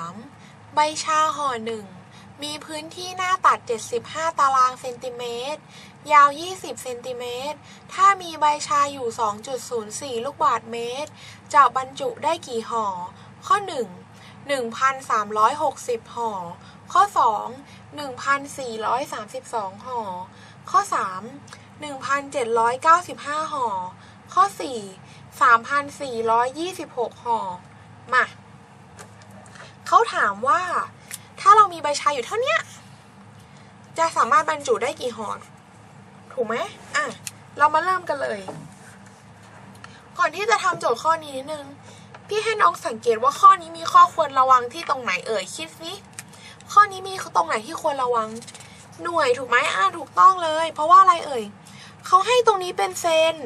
43 ใบชาห่อหนึ่งมีพื้นที่หน้าตัด 75 ตารางเซนติเมตร ยาว 20 เซนติเมตร ถ้ามีใบชาอยู่ 2.04 ลูกบาศก์เมตร จะบรรจุได้กี่ห่อ ข้อ 1 1,360 ห่อ ข้อ 2 1,432 ห่อ ข้อ 3 1,795 ห่อ ข้อ 4 3,426 ห่อ มา เขาถามว่า ถ้าเรามีใบชาอยู่เท่านี้จะสามารถบรรจุได้กี่ห่อถูกไหมอะ เรามาเริ่มกันเลย ก่อนที่จะทำโจทย์ข้อนี้นิดนึงพี่ให้น้องสังเกตว่าข้อนี้มีข้อควรระวังที่ตรงไหนเอ่ยคิดสิข้อนี้มีตรงไหนที่ควรระวัง หน่วยถูกไหมอ่าถูกต้องเลย เพราะว่าอะไรเอ่ยเขาให้ตรงนี้เป็นเซน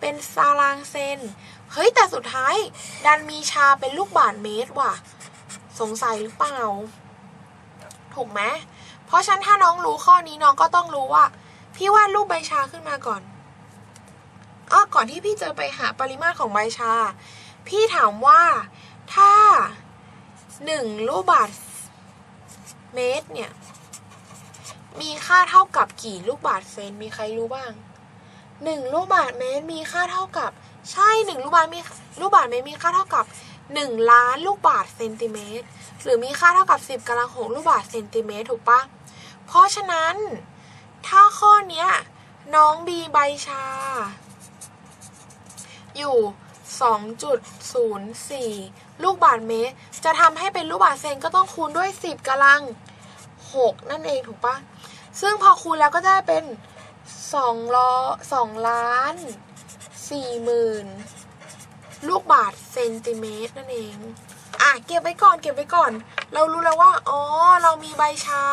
เป็นตารางเซนเฮ้ยแต่สุดท้าย ดันมีชาเป็นลูกบาศก์เมตรว่ะ สงสัยหรือเปล่า ถูกไหมเพราะฉะนั้นถ้าน้องรู้ข้อนี้น้องก็ต้องรู้ว่า พี่วาดรูปใบชาขึ้นมาก่อนอ้อก่อนที่พี่จะไปหาปริมาตรของใบชา พี่ถามว่าถ้าหนึ่งลูกบาศเมตรเนี่ย มีค่าเท่ากับกี่ลูกบาศเซนมีใครรู้บ้างหนึ่งลูกบาศเมตรมีค่าเท่ากับ ใช่หนึ่งลูกบาศก์มีลูกบาศเมตรมีค่าเท่ากับ หนึ่งล้านลูกบาศก์เซนติเมตรหรือมีค่าเท่ากับสิบกำลังหกลูกบาศก์เซนติเมตรถูกปะเพราะฉะนั้น ถ้าข้อนี้น้องบีใบชา อยู่ 2.04 ลูกบาศก์เมตร จะทำให้เป็นลูกบาศก์เซนก็ต้องคูณด้วย 10กำลัง 6 นั่นเองถูกปะซึ่งพอคูณแล้วก็ได้เป็น2ล้อ2ล้าน4หมื่น ลูกบาศก์เซนติเมตรนั่นเอง อะเก็บไว้ก่อนเก็บไว้ก่อน เรารู้แล้วว่า อ๋อ เรามีใบชา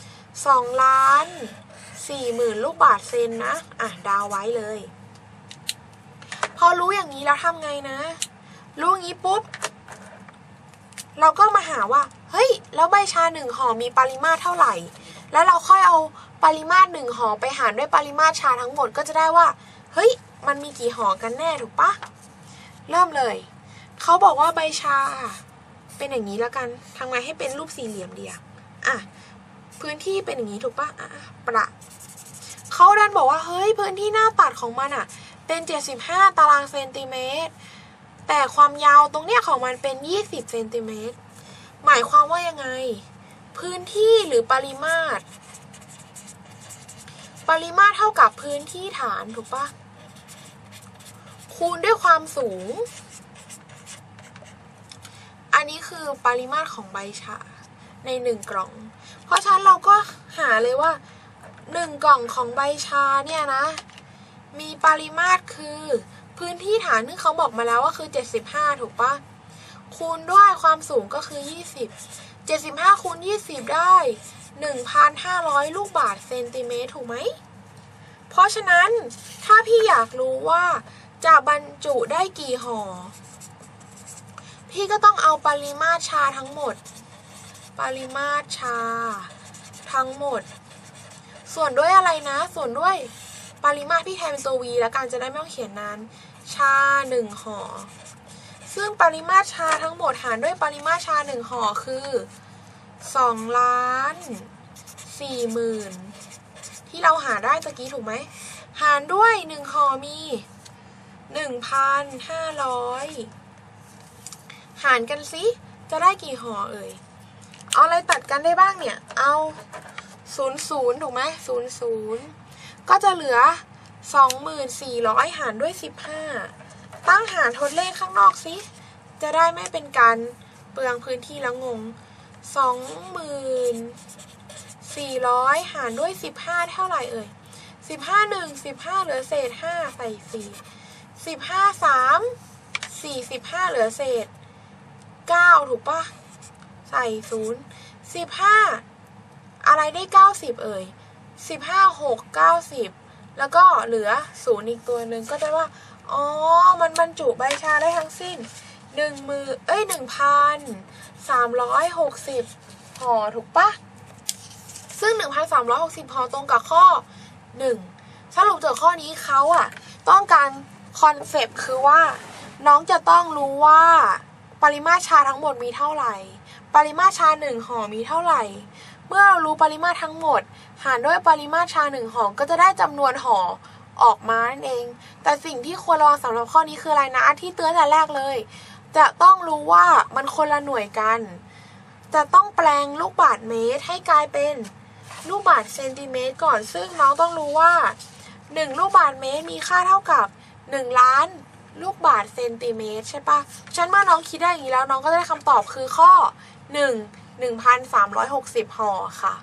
2ล้าน4หมื่นลูกบาศก์เซนนะ อะ ดาวไว้เลย พอรู้อย่างนี้แล้วทำไงนะ รู้อย่างนี้ปุ๊บ เราก็มาหาว่า เฮ้ย แล้วใบชาหนึ่งห่อมีปริมาตรเท่าไหร่ แล้วเราค่อยเอาปริมาตรหนึ่งห่อไปหารด้วยปริมาตรชาทั้งหมดก็จะได้ว่า เฮ้ย มันมีกี่ห่อกันแน่ถูกปะ เริ่มเลย เขาบอกว่าใบชา เป็นอย่างนี้แล้วกันทำไงให้เป็นรูปสี่เหลี่ยมเดียอะ พื้นที่เป็นอย่างนี้ถูกปะอะประเขาดันบอกว่าเฮ้ยพื้นที่หน้าตัดของมันอะ เป็น 75 ตารางเซนติเมตร แต่ความยาวตรงเนี้ยของมันเป็น 20เซนติเมตร หมายความว่ายังไง พื้นที่หรือปริมาตร ปริมาตรเท่ากับพื้นที่ฐานถูกปะ คูณด้วยความสูง อันนี้คือปริมาตรของใบชาในหนึ่งกล่อง เพราะฉะนั้นเราก็หาเลยว่าหนึ่งกล่องของใบชาเนี่ยนะ มีปริมาตรคือ พื้นที่ฐานที่เขาบอกมาแล้วว่าคือ 75 ถูกปะคูณด้วยความสูงก็คือ 20 75คูณ20 ได้ 1,500 ลูกบาศก์เซนติเมตรถูกไหม เพราะฉะนั้นถ้าพี่อยากรู้ว่า จะบรรจุได้กี่ห่อ พี่ก็ต้องเอาปริมาตรชาทั้งหมด ปริมาตรชา ทั้งหมด ส่วนด้วยอะไรนะ ส่วนด้วยปริมาตรพี่แทนเป็นตัว v แล้วกันจะได้ไม่ต้องเขียนนานชาหนึ่งห่อ ซึ่งปริมาตรชาทั้งหมดหารด้วยปริมาตรชาหนึ่งห่อคือสองล้านสี่หมื่นที่เราหาได้ตะกี้ถูกไหม หารด้วยหนึ่งห่อมี หนึ่งพันห้าร้อยหารกันสิ จะได้กี่ห่อเอ่ย เอาอะไรตัดกันได้บ้างเนี่ย เอาศูนย์ศูนย์ถูกไหมศูนย์ศูนย์ก็จะเหลือสองหมื่นสี่ร้อยหารด้วยสิบห้าตั้งหารทดเลขข้างนอกสิ จะได้ไม่เป็นการเปลืองพื้นที่แล้วงงสองหมื่นสี่ร้อยหารด้วยสิบห้าเท่าไหร่เอ่ยสิบห้าหนึ่งสิบห้าเหลือเศษห้าใส่สี่ สิบห้าสามสี่สิบห้าเหลือเศษเก้าถูกปะใส่ศูนย์สิบห้าอะไรได้เก้าสิบเอ่ยสิบห้าหกเก้าสิบแล้วก็เหลือศูนย์อีกตัวหนึ่งก็จะว่า อ๋อ มันบรรจุใบชาได้ทั้งสิ้นหนึ่งมือ เอ้ยหนึ่งพันสามร้อยหกสิบห่อถูกปะซึ่งหนึ่งพันสามร้อยหกสิบห่อตรงกับข้อหนึ่งสรุปจากข้อนี้เขาอะต้องการ คอนเซปต์คือว่าน้องจะต้องรู้ว่าปริมาตรชาทั้งหมดมีเท่าไหร่ ปริมาตรชาหนึ่งห่อมีเท่าไหร่ เมื่อเรารู้ปริมาตรทั้งหมด หารด้วยปริมาตรชาหนึ่งห่อก็จะได้จำนวนห่อออกมานั่นเอง แต่สิ่งที่ควรระวังสำหรับข้อนี้คืออะไรนะที่เตือนแต่แรกเลย จะต้องรู้ว่ามันคนละหน่วยกัน จะต้องแปลงลูกบาศก์เมตรให้กลายเป็นลูกบาศก์เซนติเมตรก่อน ซึ่งน้องต้องรู้ว่า 1 ลูกบาศก์เมตรมีค่าเท่ากับ1 ล้านลูกบาทเซนติเมตรใช่ปะฉันเมื่อน้องคิดได้อย่างนี้แล้วน้องก็ได้คำตอบคือข้อ 1 1,360ห่อค่ะ